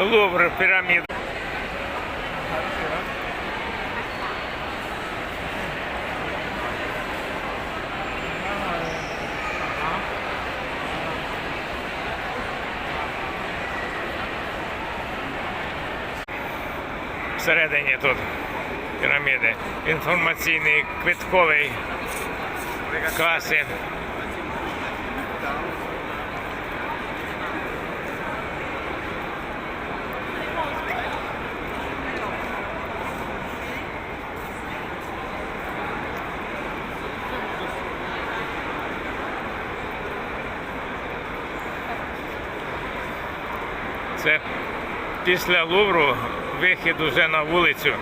Лувр, піраміда. Всередині тут піраміди. Інформаційний квитковий каси. Це після Лувру вихід уже на вулицю.